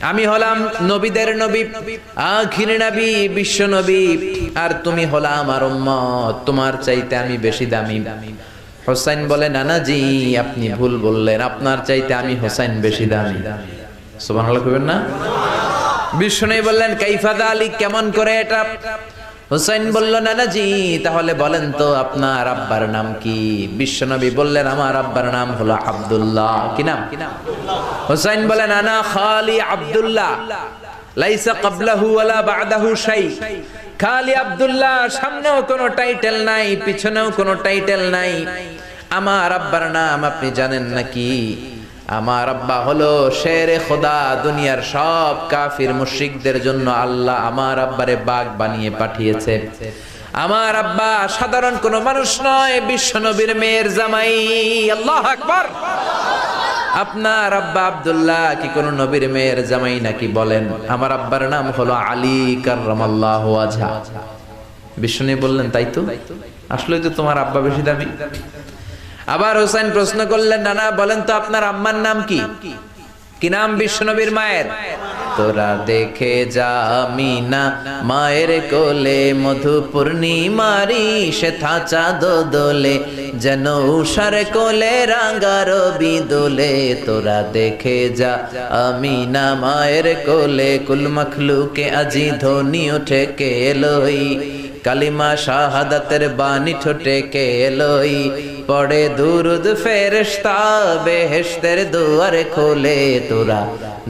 আমি হলাম নবীদের নবী, আখির নবী, বিশ্ব নবী। আর তুমি হলা আমার উম্মত, তোমার চাইতে আমি বেশি দামি। হোসাইন বলে, নানা জি, আপনি ভুল বললেন, আপনার চাইতে আমি হোসাইন বেশি দামি। না? বিষ্ণু বললেন কাইফাদা আলী কেমন করে এটা? হুসাইন বলল, নানা জি, তাহলে বলেন তো, আপনার আব্বার নাম কি? বিশ্বনবী বললেন, আমার আব্বার নাম হলো আব্দুল্লাহ। কি নাম? হুসাইন বলেন, আনা খালি আব্দুল্লাহ, লাইসা ক্বাবলাহু ওয়ালা বা'দাহু শাই। খালি আব্দুল্লাহ, সামনেও কোনো টাইটেল নাই, পিছনেও কোনো টাইটেল নাই। আমার আব্বার নাম আপনি জানেন নাকি? আমার আব্বা হলো শেরে খোদা, দুনিয়ার সব কাফির মুশরিকদের জন্য আল্লাহ আমার আব্বারে বাঘ বানিয়ে পাঠিয়েছে। আমার আব্বা সাধারণ কোনো মানুষ নয় বিশ্ব নবীর মেয়ের জামাই। আল্লাহ আকবার। আপনার আব্বা আবদুল্লাহ কি কোন নবীর মেয়ের জামাই নাকি বলেন? আমার আব্বার নাম হলো আলী কার্লাহ বিষ্ণু বললেন, তাই তো? আসলে তো তোমার আব্বা বেশি দামি। আবার হোসেন প্রশ্ন করলেন, নানা, বলেন তো আপনার আম্মার নাম কি? কি নাম বিশ্বনবীর মায়ের? তোরা দেখে যামিনা মায়ের কোলে মধু পূর্ণিমারি, সে থাচা দোলে। যেন উষার কোলে রাঙ্গার বিদোলে তোরা দেখে যা আমিনা, মায়ের কোলে কুল মখলুকে আজি ধনী ওঠে কে এলোই কালিমা শাহাদাতের বাণী ঠোঁটে কে এলোই পড়ে দুরুদ ফেরেশতা, বেহেশতের দুয়ারে খোলে তোরা।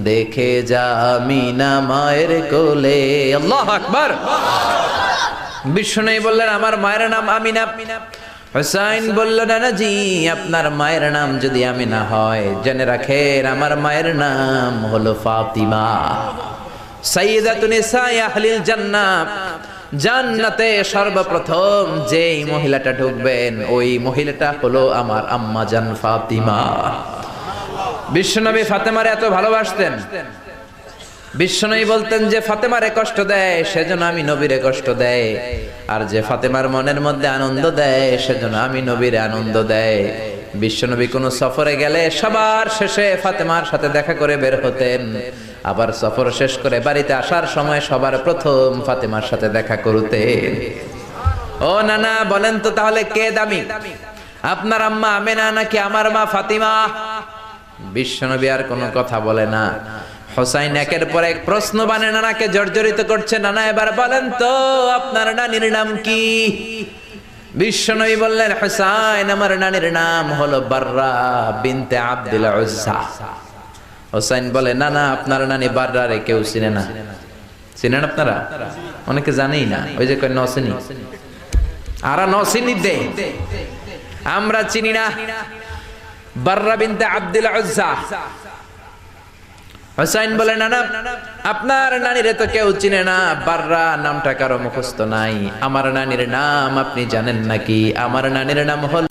দেখে যা আমিনা মায়ের কোলে। আল্লাহ আকবার। বিষ্ণু বললেন, আমার মায়ের নাম আমিনা। হুসাইন বলল, নানা জি, আপনার মায়ের নাম যদি আমিনা হয়, জেনে রাখেন আমার মায়ের নাম হলো ফাতিমা। সাইয়্যিদাতুন নিসাই আহলিল জান্নাত। জান্নাতে সর্বপ্রথম যেই মহিলাটা ঢুকবেন, ওই মহিলাটা হলো আমার আম্মা জান ফাতিমা। বিশ্বনবী ফাতেমারে এত ভালোবাসতেন। বিশ্বনবী বলতেন যে ফাতেমারে কষ্ট দেয়, সেজন্য আমি নবীরে কষ্ট দেয়। আর যে ফাতেমার মনের মধ্যে আনন্দ দেয়, সেজন্য আমি নবীরে আনন্দ দেয়। বিশ্বনবী কোনো সফরে গেলে সবার শেষে ফাতেমার সাথে দেখা করে বের হতেন। আবার সফর শেষ করে বাড়িতে আসার সময় সবার প্রথম ফাতেমার সাথে দেখা করতেন। ও নানা, বলেন তো তাহলে কে দামি? আপনার আম্মা আমেনা নাকি আমার মা ফাতিমা? বিশ্বনবী আর কোনো কথা বলে না। হোসাইন একের পর এক প্রশ্ন বানে নানাকে জর্জরিত করছে। নানা এবার বলেন তো, আপনার নানির নাম কি? বিশ্বনবী বললেন, হোসাইন আমার নানির নাম হলো বাররা বিনতে আব্দুল উজ্জা। হোসাইন বলে, না না, আপনার নানি বাররা রে, কেউ চিনে না। চিনেন আপনারা? অনেকে জানেই না, ওই যে কয় নসিনি আরা নসিনি দে। আমরা চিনি না। বাররা বিনতে আব্দুল উজ্জা। হোসাইন বলে না না আপনার নানিরে তো কেউ চিনে না, বাররা নামটা কারও মুখস্থ নাই। আমার নানির নাম আপনি জানেন নাকি? আমার নানির নাম হল